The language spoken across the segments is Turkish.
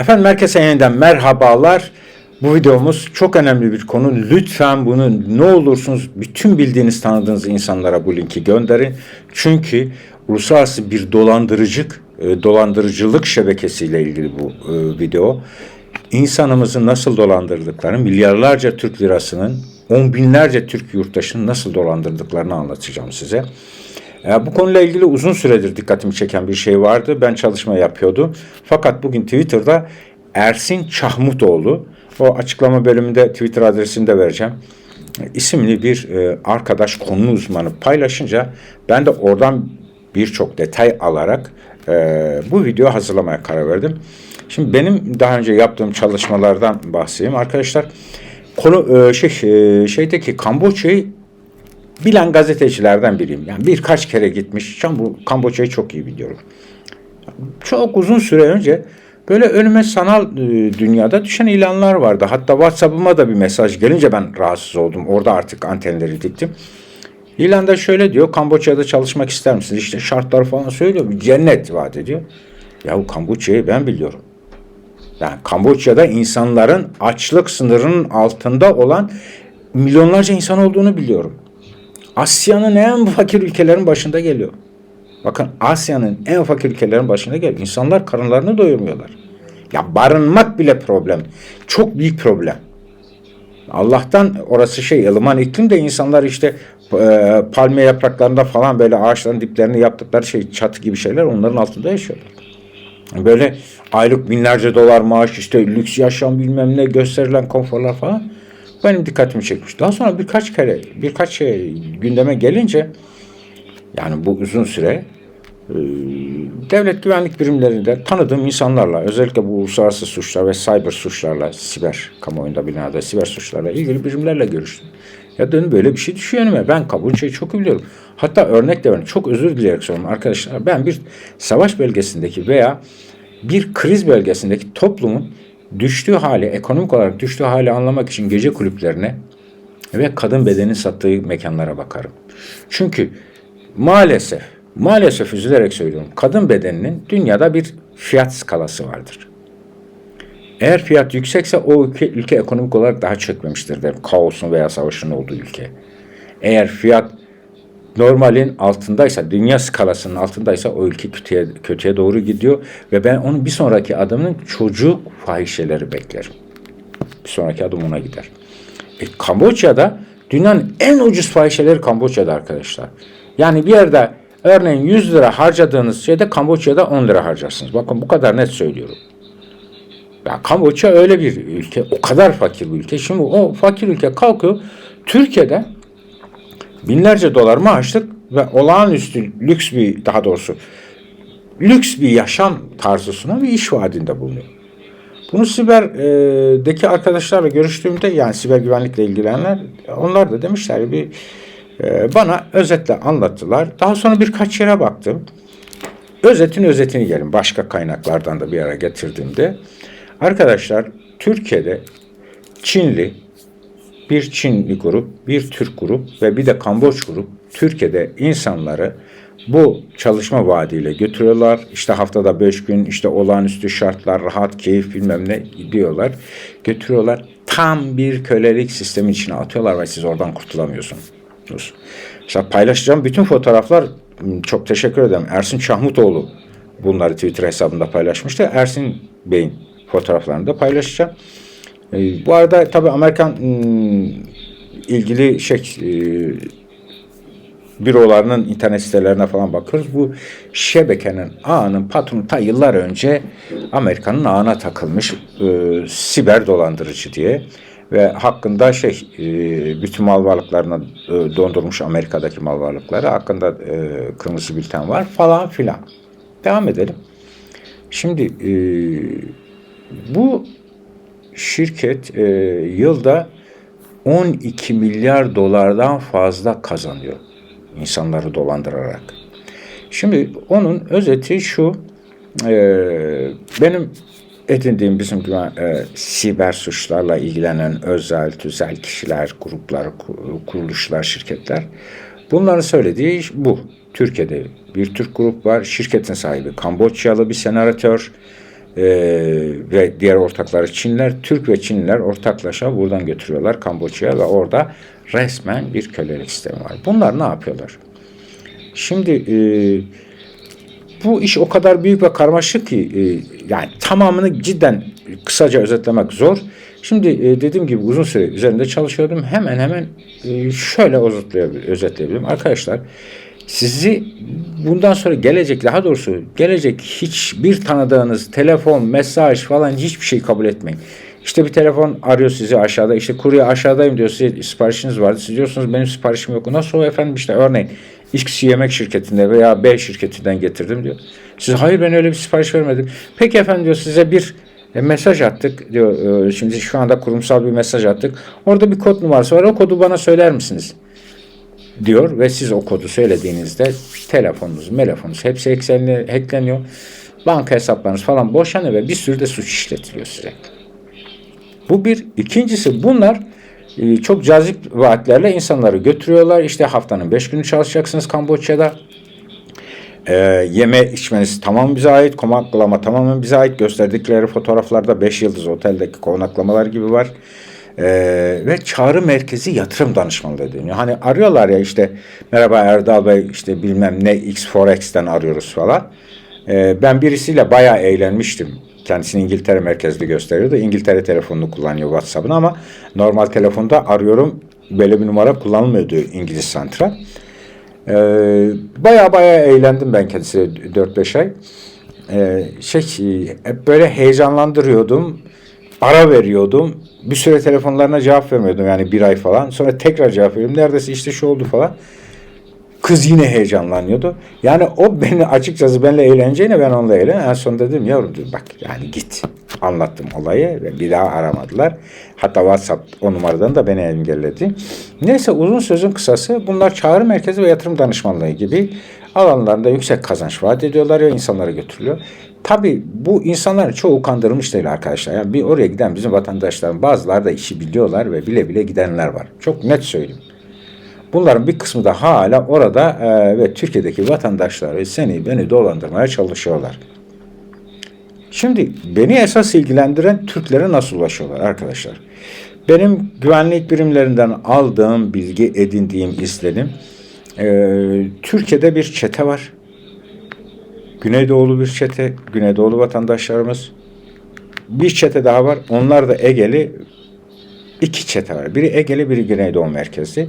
Efendim herkese yeniden merhabalar. Bu videomuz çok önemli bir konu. Lütfen bunu ne olursunuz bütün bildiğiniz tanıdığınız insanlara bu linki gönderin. Çünkü uluslararası bir dolandırıcılık e, dolandırıcılık şebekesiyle ilgili bu e, video. İnsanımızı nasıl dolandırdıklarını, milyarlarca Türk lirasının, on binlerce Türk yurttaşını nasıl dolandırdıklarını anlatacağım size. Bu konuyla ilgili uzun süredir dikkatimi çeken bir şey vardı. Ben çalışma yapıyordu. Fakat bugün Twitter'da Ersin Çahmutoğlu, o açıklama bölümünde Twitter adresini de vereceğim. isimli bir e, arkadaş konu uzmanı paylaşınca ben de oradan birçok detay alarak e, bu videoyu hazırlamaya karar verdim. Şimdi benim daha önce yaptığım çalışmalardan bahsedeyim arkadaşlar. Konu e, şey şeydeki Kamboçya'yı bilen gazetecilerden biriyim. Yani birkaç kere gitmiş. Bu Kamboçya'yı çok iyi biliyorum. Çok uzun süre önce böyle önüme sanal e, dünyada düşen ilanlar vardı. Hatta WhatsApp'ıma da bir mesaj gelince ben rahatsız oldum. Orada artık antenleri diktim. İlanda şöyle diyor. Kamboçya'da çalışmak ister misiniz? İşte şartlar falan söylüyor. Cennet vaat ediyor. Ya bu Kamboçya'yı ben biliyorum. Yani Kamboçya'da insanların açlık sınırının altında olan milyonlarca insan olduğunu biliyorum. Asya'nın en fakir ülkelerin başında geliyor. Bakın Asya'nın en fakir ülkelerin başında geliyor. İnsanlar karınlarını doyurmuyorlar. Ya barınmak bile problem. Çok büyük problem. Allah'tan orası şey ılıman iklim de insanlar işte e, palmiye yapraklarında falan böyle ağaçların diplerini yaptıkları şey çatı gibi şeyler onların altında yaşıyorlar. Böyle aylık binlerce dolar maaş işte lüks yaşam bilmem ne gösterilen konforlar falan benim dikkatimi çekmiş. Daha sonra birkaç kere birkaç şey gündeme gelince yani bu uzun süre e, devlet güvenlik birimlerinde tanıdığım insanlarla özellikle bu uluslararası suçlar ve cyber suçlarla siber kamuoyunda binada siber suçlarla ilgili birimlerle görüştüm. Ya dönün böyle bir şey düşüyor önüme. Ben Kabulçe'yi çok iyi biliyorum. Hatta örnek de verin. Çok özür dileyerek söylüyorum arkadaşlar. Ben bir savaş bölgesindeki veya bir kriz bölgesindeki toplumun düştüğü hali, ekonomik olarak düştüğü hali anlamak için gece kulüplerine ve kadın bedeni sattığı mekanlara bakarım. Çünkü maalesef, maalesef üzülerek söylüyorum, kadın bedeninin dünyada bir fiyat skalası vardır. Eğer fiyat yüksekse o ülke, ülke ekonomik olarak daha çökmemiştir derim. Kaosun veya savaşın olduğu ülke. Eğer fiyat normalin altındaysa, dünya skalasının altındaysa o ülke kötüye, kötüye doğru gidiyor ve ben onun bir sonraki adımının çocuk fahişeleri beklerim. Bir sonraki adım ona gider. E, Kamboçya'da dünyanın en ucuz fahişeleri Kamboçya'da arkadaşlar. Yani bir yerde örneğin 100 lira harcadığınız şeyde Kamboçya'da 10 lira harcarsınız. Bakın bu kadar net söylüyorum. Ya Kamboçya öyle bir ülke, o kadar fakir bir ülke. Şimdi o fakir ülke kalkıyor, Türkiye'de binlerce dolar maaşlık ve olağanüstü lüks bir, daha doğrusu lüks bir yaşam tarzı sunan bir iş vaadinde bulunuyor. Bunu siberdeki arkadaşlarla görüştüğümde yani siber güvenlikle ilgilenenler onlar da demişler bir e, bana özetle anlattılar. Daha sonra birkaç yere baktım. Özetin özetini gelin başka kaynaklardan da bir ara getirdiğimde Arkadaşlar Türkiye'de Çinli bir Çinli grup, bir Türk grup ve bir de Kamboç grup Türkiye'de insanları bu çalışma vaadiyle götürüyorlar. İşte haftada beş gün işte olağanüstü şartlar, rahat, keyif bilmem ne diyorlar. Götürüyorlar. Tam bir kölelik sistemi içine atıyorlar ve siz oradan kurtulamıyorsunuz. İşte paylaşacağım bütün fotoğraflar çok teşekkür ederim. Ersin Çahmutoğlu bunları Twitter hesabında paylaşmıştı. Ersin Bey'in fotoğraflarını da paylaşacağım. Bu arada tabii Amerikan m, ilgili şey e, bürolarının internet sitelerine falan bakıyoruz. Bu şebekenin ağının patronu ta yıllar önce Amerika'nın ağına takılmış e, siber dolandırıcı diye ve hakkında şey e, bütün mal varlıklarını e, dondurmuş Amerika'daki mal varlıkları hakkında e, kırmızı bülten var falan filan. Devam edelim. Şimdi e, bu şirket e, yılda 12 milyar dolardan fazla kazanıyor insanları dolandırarak. Şimdi onun özeti şu, e, benim edindiğim bizim e, siber suçlarla ilgilenen özel, tüzel kişiler, gruplar, kuruluşlar, şirketler. Bunların söylediği bu. Türkiye'de bir Türk grup var. Şirketin sahibi Kamboçyalı bir senatör e, ve diğer ortakları Çinler, Türk ve Çinliler ortaklaşa buradan götürüyorlar Kamboçya'ya ve orada resmen bir kölelik sistemi var. Bunlar ne yapıyorlar? Şimdi e, bu iş o kadar büyük ve karmaşık ki e, yani tamamını cidden kısaca özetlemek zor. Şimdi e, dediğim gibi uzun süre üzerinde çalışıyordum. Hemen hemen e, şöyle özetleyebilirim. Arkadaşlar sizi bundan sonra gelecek daha doğrusu gelecek hiçbir tanıdığınız telefon, mesaj falan hiçbir şey kabul etmeyin. İşte bir telefon arıyor sizi aşağıda. İşte kurye aşağıdayım diyor. Size siparişiniz vardı. Siz diyorsunuz benim siparişim yok. Nasıl o efendim işte örneğin X yemek şirketinde veya B şirketinden getirdim diyor. Siz hayır ben öyle bir sipariş vermedim. Peki efendim diyor size bir e, mesaj attık diyor. E, şimdi şu anda kurumsal bir mesaj attık. Orada bir kod numarası var. O kodu bana söyler misiniz? Diyor ve siz o kodu söylediğinizde telefonunuz, telefonunuz hepsi hackleniyor. Banka hesaplarınız falan boşanıyor ve bir sürü de suç işletiliyor size. Bu bir. İkincisi bunlar e, çok cazip vaatlerle insanları götürüyorlar. İşte haftanın beş günü çalışacaksınız Kamboçya'da. E, yeme içmeniz tamamen bize ait. Konaklama tamamen bize ait. Gösterdikleri fotoğraflarda beş yıldız oteldeki konaklamalar gibi var. E, ve çağrı merkezi yatırım danışmanlığı deniyor. Hani arıyorlar ya işte merhaba Erdal Bey işte bilmem ne X Forex'ten arıyoruz falan. E, ben birisiyle bayağı eğlenmiştim Kendisini İngiltere merkezli gösteriyordu. İngiltere telefonunu kullanıyor WhatsApp'ını ama normal telefonda arıyorum böyle bir numara kullanılmıyor diyor İngiliz Santral. Ee, baya baya eğlendim ben kendisi 4-5 ay. Ee, şey hep böyle heyecanlandırıyordum. Ara veriyordum. Bir süre telefonlarına cevap vermiyordum yani bir ay falan. Sonra tekrar cevap veriyordum. Neredeyse işte şu oldu falan. Kız yine heyecanlanıyordu. Yani o beni açıkçası benimle eğleneceğine ben onunla eğlen. En son dedim yavrum dedim, bak yani git. Anlattım olayı ve bir daha aramadılar. Hatta WhatsApp o numaradan da beni engelledi. Neyse uzun sözün kısası bunlar çağrı merkezi ve yatırım danışmanlığı gibi alanlarında yüksek kazanç vaat ediyorlar ve insanlara götürülüyor. Tabi bu insanlar çoğu kandırılmış değil arkadaşlar. Yani bir oraya giden bizim vatandaşların bazıları da işi biliyorlar ve bile bile gidenler var. Çok net söyleyeyim. Bunların bir kısmı da hala orada e, ve Türkiye'deki vatandaşları seni beni dolandırmaya çalışıyorlar. Şimdi beni esas ilgilendiren Türklere nasıl ulaşıyorlar arkadaşlar? Benim güvenlik birimlerinden aldığım bilgi, edindiğim izlenim, e, Türkiye'de bir çete var. Güneydoğulu bir çete, Güneydoğulu vatandaşlarımız. Bir çete daha var. Onlar da Egeli. iki çete var. Biri Egeli, biri Güneydoğu merkezli.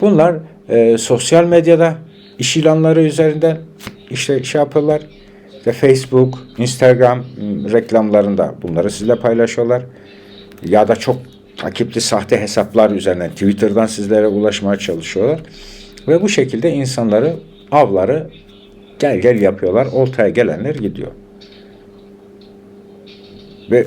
Bunlar e, sosyal medyada iş ilanları üzerinden işte şey yapıyorlar. İşte Facebook, Instagram reklamlarında bunları sizle paylaşıyorlar. Ya da çok takipli sahte hesaplar üzerinden Twitter'dan sizlere ulaşmaya çalışıyorlar. Ve bu şekilde insanları, avları gel gel yapıyorlar. Oltaya gelenler gidiyor. Ve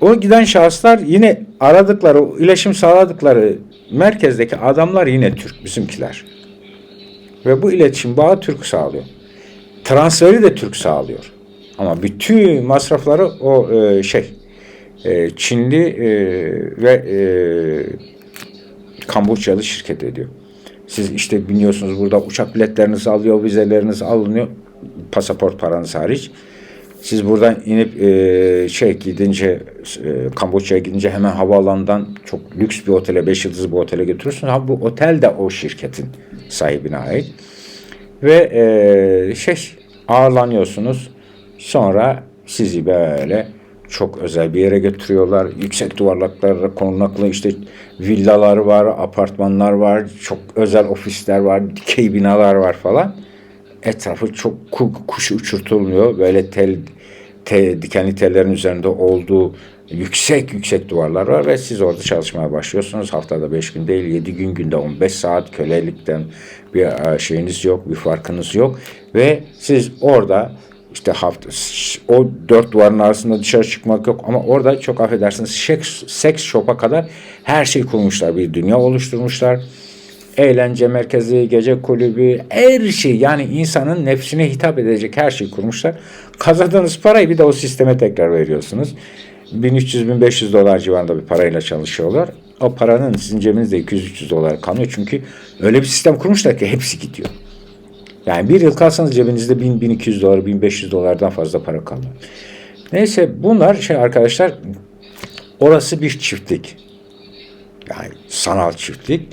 o giden şahıslar yine aradıkları, iletişim sağladıkları merkezdeki adamlar yine Türk, bizimkiler. Ve bu iletişim bağı Türk sağlıyor. Transferi de Türk sağlıyor. Ama bütün masrafları o e, şey e, Çinli e, ve e, Kamboçyalı şirket ediyor. Siz işte biliyorsunuz burada uçak biletlerinizi alıyor, vizeleriniz alınıyor, pasaport paranız hariç. Siz buradan inip e, şey gidince e, Kamboçya'ya gidince hemen havaalanından çok lüks bir otele, beş yıldızlı bir otele götürürsün. Ha bu otel de o şirketin sahibine ait. Ve e, şey ağırlanıyorsunuz. Sonra sizi böyle çok özel bir yere götürüyorlar. Yüksek duvarlıklar, konaklı işte villalar var, apartmanlar var, çok özel ofisler var, dikey binalar var falan etrafı çok kuş uçurtulmuyor. Böyle tel, te, dikenli tellerin üzerinde olduğu yüksek yüksek duvarlar var ve siz orada çalışmaya başlıyorsunuz. Haftada 5 gün değil 7 gün günde 15 saat kölelikten bir e, şeyiniz yok, bir farkınız yok ve siz orada işte hafta o dört duvarın arasında dışarı çıkmak yok ama orada çok affedersiniz seks, seks shop'a kadar her şey kurmuşlar. Bir dünya oluşturmuşlar eğlence merkezi, gece kulübü, her şey yani insanın nefsine hitap edecek her şeyi kurmuşlar. Kazandığınız parayı bir de o sisteme tekrar veriyorsunuz. 1300-1500 dolar civarında bir parayla çalışıyorlar. O paranın sizin cebinizde 200-300 dolar kalıyor. Çünkü öyle bir sistem kurmuşlar ki hepsi gidiyor. Yani bir yıl kalsanız cebinizde 1000-1200 dolar, 1500 dolardan fazla para kalmıyor. Neyse bunlar şey arkadaşlar orası bir çiftlik. Yani sanal çiftlik.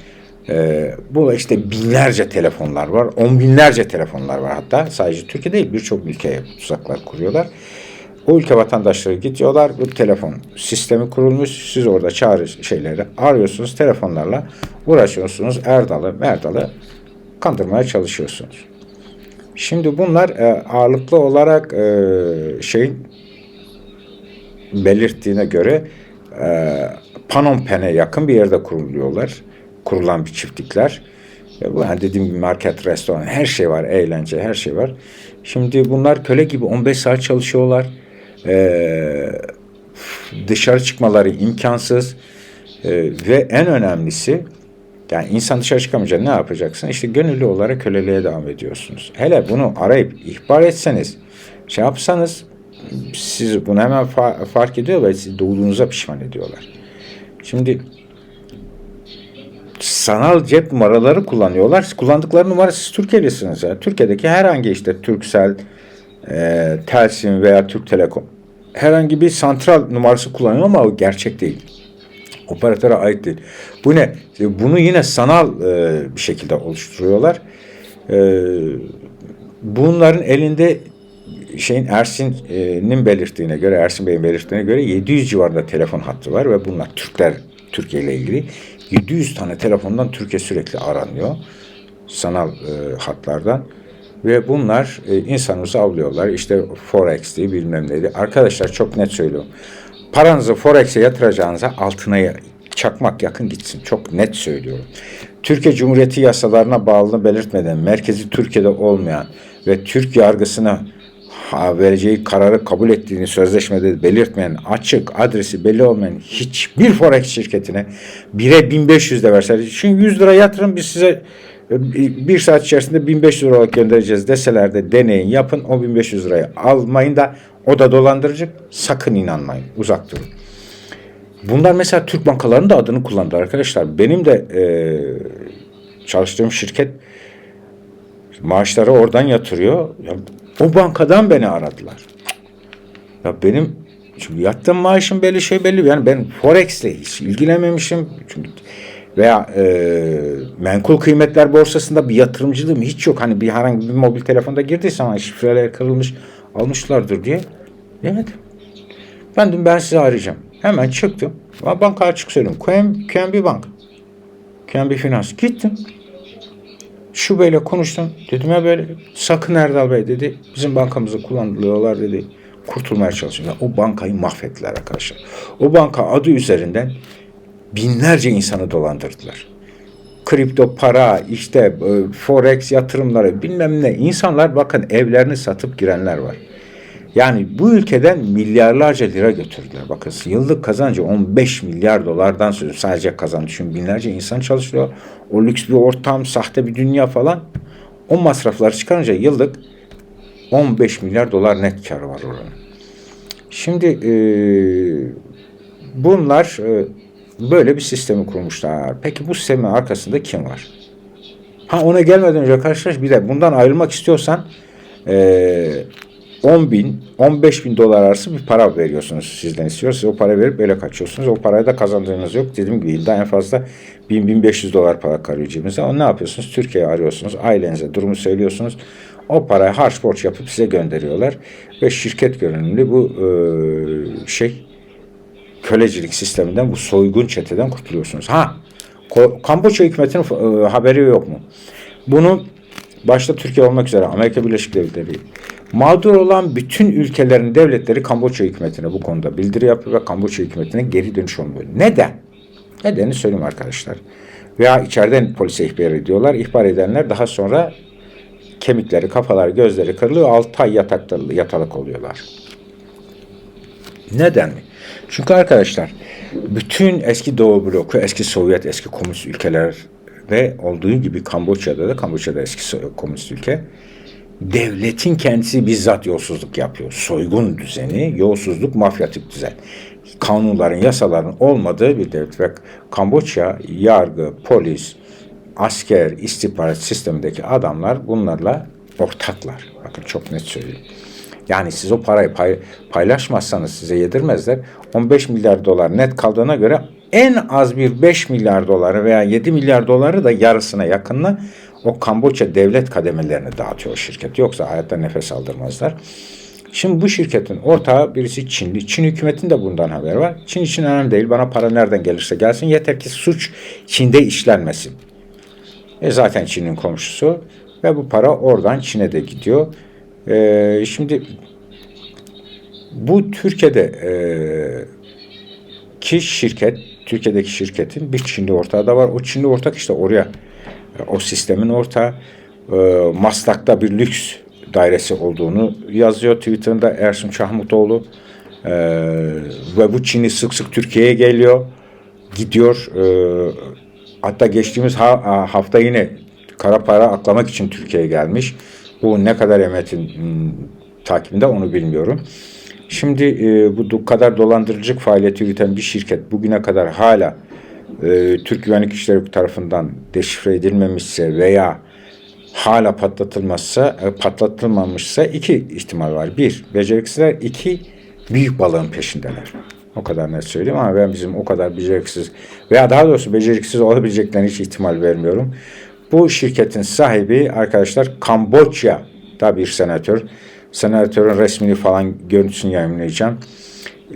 Ee, bu işte binlerce telefonlar var. On binlerce telefonlar var hatta. Sadece Türkiye değil birçok ülkeye tuzaklar kuruyorlar. O ülke vatandaşları gidiyorlar. Bu telefon sistemi kurulmuş. Siz orada çağrı şeyleri arıyorsunuz. Telefonlarla uğraşıyorsunuz. Erdal'ı, Merdal'ı kandırmaya çalışıyorsunuz. Şimdi bunlar e, ağırlıklı olarak e, şeyin belirttiğine göre e, Phnom Penh'e yakın bir yerde kuruluyorlar. Kurulan bir çiftlikler. E, bu yani dediğim gibi market, restoran, her şey var, eğlence, her şey var. Şimdi bunlar köle gibi 15 saat çalışıyorlar. E, dışarı çıkmaları imkansız. E, ve en önemlisi yani insan dışarı çıkamayınca ne yapacaksın? İşte gönüllü olarak köleliğe devam ediyorsunuz. Hele bunu arayıp ihbar etseniz, şey yapsanız siz bunu hemen fa- fark ediyor ve siz doğduğunuza pişman ediyorlar. Şimdi sanal cep numaraları kullanıyorlar. Kullandıkları numara siz Türkiye'lisiniz ya. Türkiye'deki herhangi işte Turkcell, e, Telsim veya Türk Telekom herhangi bir santral numarası kullanıyor ama o gerçek değil. Operatöre ait değil. Bu ne? Bunu yine sanal e, bir şekilde oluşturuyorlar. E, bunların elinde şeyin Ersin'in belirttiğine göre, Ersin Bey'in belirttiğine göre 700 civarında telefon hattı var ve bunlar Türkler Türkiye ile ilgili 700 tane telefondan Türkiye sürekli aranıyor sanal e, hatlardan ve bunlar e, insanımızı avlıyorlar. İşte Forex diye bilmem neydi. Arkadaşlar çok net söylüyorum. Paranızı Forex'e yatıracağınıza altına çakmak yakın gitsin. Çok net söylüyorum. Türkiye Cumhuriyeti yasalarına bağlılığını belirtmeden merkezi Türkiye'de olmayan ve Türk yargısına vereceği kararı kabul ettiğini sözleşmede belirtmeyen, açık, adresi belli olmayan hiçbir forex şirketine 1'e 1500 de verseler, çünkü 100 lira yatırın biz size e, bir saat içerisinde 1500 lira olarak göndereceğiz deseler de deneyin yapın o 1500 lirayı almayın da o da dolandırıcı sakın inanmayın uzak durun. Bunlar mesela Türk bankalarının da adını kullandı arkadaşlar. Benim de e, çalıştığım şirket maaşları oradan yatırıyor. Ya, o bankadan beni aradılar. Ya benim çünkü yattığım maaşım belli şey belli. Yani ben Forex'le hiç ilgilenmemişim. Çünkü veya e, menkul kıymetler borsasında bir yatırımcılığım hiç yok. Hani bir herhangi bir mobil telefonda girdiyse ama şifreler kırılmış almışlardır diye. Evet. Ben dedim ben sizi arayacağım. Hemen çıktım. Banka açık söylüyorum. QNB, Bank. QNB Finans. Gittim. Şubeyle konuştum. Dedim ya böyle sakın Erdal Bey dedi. Bizim bankamızı kullanılıyorlar dedi. Kurtulmaya çalışıyorlar. O bankayı mahvettiler arkadaşlar. O banka adı üzerinden binlerce insanı dolandırdılar. Kripto para, işte e, forex yatırımları bilmem ne. İnsanlar bakın evlerini satıp girenler var. Yani bu ülkeden milyarlarca lira götürdüler. Bakın yıllık kazancı 15 milyar dolardan söz sadece kazandı. Çünkü binlerce insan çalışıyor. O lüks bir ortam, sahte bir dünya falan. O masrafları çıkarınca yıllık 15 milyar dolar net karı var oranın. Şimdi e, bunlar e, böyle bir sistemi kurmuşlar. Peki bu sistemin arkasında kim var? Ha ona gelmeden önce arkadaşlar bir de bundan ayrılmak istiyorsan e, 10 bin, 15 bin dolar arası bir para veriyorsunuz sizden istiyor. Siz o para verip böyle kaçıyorsunuz. O parayı da kazandığınız yok. Dediğim gibi yılda en fazla 1000-1500 dolar para kalıyor cebinize. O ne yapıyorsunuz? Türkiye'ye arıyorsunuz. Ailenize durumu söylüyorsunuz. O parayı harç borç yapıp size gönderiyorlar. Ve şirket görünümlü bu e, şey kölecilik sisteminden bu soygun çeteden kurtuluyorsunuz. Ha Kamboçya hükümetinin e, haberi yok mu? Bunu başta Türkiye olmak üzere Amerika Birleşik Devletleri mağdur olan bütün ülkelerin devletleri Kamboçya hükümetine bu konuda bildiri yapıyor ve Kamboçya hükümetine geri dönüş olmuyor. Neden? Nedenini söyleyeyim arkadaşlar. Veya içeriden polise ihbar ediyorlar. İhbar edenler daha sonra kemikleri, kafalar, gözleri kırılıyor. 6 ay yatakta, yatalık oluyorlar. Neden mi? Çünkü arkadaşlar bütün eski Doğu bloku, eski Sovyet, eski komünist ülkeler ve olduğu gibi Kamboçya'da da Kamboçya'da eski komünist ülke devletin kendisi bizzat yolsuzluk yapıyor. Soygun düzeni, yolsuzluk, mafyatik düzen. Kanunların, yasaların olmadığı bir devlet ve Kamboçya yargı, polis, asker, istihbarat sistemindeki adamlar bunlarla ortaklar. Bakın çok net söyleyeyim. Yani siz o parayı pay, paylaşmazsanız size yedirmezler. 15 milyar dolar net kaldığına göre en az bir 5 milyar doları veya 7 milyar doları da yarısına yakınına o Kamboçya devlet kademelerine dağıtıyor şirket. Yoksa hayatta nefes aldırmazlar. Şimdi bu şirketin ortağı birisi Çinli. Çin hükümetinin de bundan haberi var. Çin için önemli değil. Bana para nereden gelirse gelsin. Yeter ki suç Çin'de işlenmesin. E zaten Çin'in komşusu. Ve bu para oradan Çin'e de gidiyor. E, şimdi bu Türkiye'de e, ki şirket, Türkiye'deki şirketin bir Çinli ortağı da var. O Çinli ortak işte oraya, e, o sistemin ortağı. E, Maslak'ta bir lüks dairesi olduğunu yazıyor Twitter'ında Ersun Çahmutoğlu. E, ve bu Çinli sık sık Türkiye'ye geliyor, gidiyor. E, hatta geçtiğimiz ha, hafta yine kara para aklamak için Türkiye'ye gelmiş. Bu ne kadar emetin hmm, takibinde onu bilmiyorum. Şimdi e, bu kadar dolandırıcılık faaliyeti yürüten bir şirket bugüne kadar hala e, Türk Güvenlik Güçleri tarafından deşifre edilmemişse veya hala patlatılmazsa, e, patlatılmamışsa iki ihtimal var. Bir, beceriksizler. iki büyük balığın peşindeler. O kadar net söyleyeyim ama ben bizim o kadar beceriksiz veya daha doğrusu beceriksiz olabileceklerine hiç ihtimal vermiyorum. Bu şirketin sahibi arkadaşlar Kamboçya'da bir senatör. Senatörün resmini falan görüntüsünü yayınlayacağım.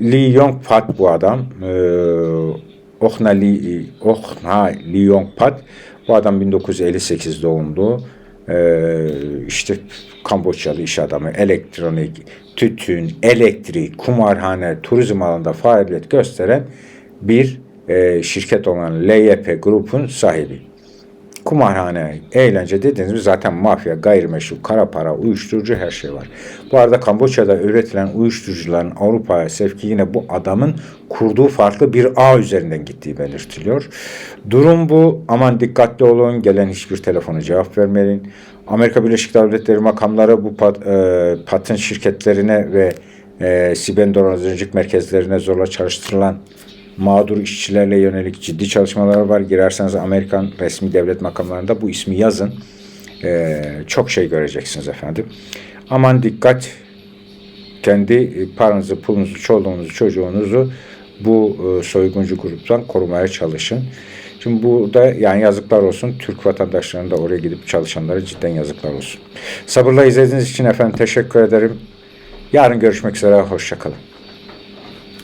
Lee Yong Pat bu adam. Ee, Ohna Lee, Ohna Lee Yong Pat. Bu adam 1958 doğumlu. Ee, işte Kamboçyalı iş adamı, elektronik, tütün, elektrik, kumarhane, turizm alanında faaliyet gösteren bir e, şirket olan LYP Group'un sahibi. Kumarhane, eğlence dediğiniz zaten mafya, gayrimeşru, kara para, uyuşturucu her şey var. Bu arada Kamboçya'da üretilen uyuşturucuların Avrupa'ya sevki yine bu adamın kurduğu farklı bir ağ üzerinden gittiği belirtiliyor. Durum bu. Aman dikkatli olun. Gelen hiçbir telefona cevap vermeyin. Amerika Birleşik Devletleri makamları bu pat, e, patın şirketlerine ve e, siber dolandırıcılık merkezlerine zorla çalıştırılan mağdur işçilerle yönelik ciddi çalışmalar var. Girerseniz Amerikan resmi devlet makamlarında bu ismi yazın. Ee, çok şey göreceksiniz efendim. Aman dikkat. Kendi paranızı, pulunuzu, çoluğunuzu, çocuğunuzu bu e, soyguncu gruptan korumaya çalışın. Şimdi burada yani yazıklar olsun. Türk vatandaşlarının da oraya gidip çalışanlara cidden yazıklar olsun. Sabırla izlediğiniz için efendim teşekkür ederim. Yarın görüşmek üzere. Hoşçakalın.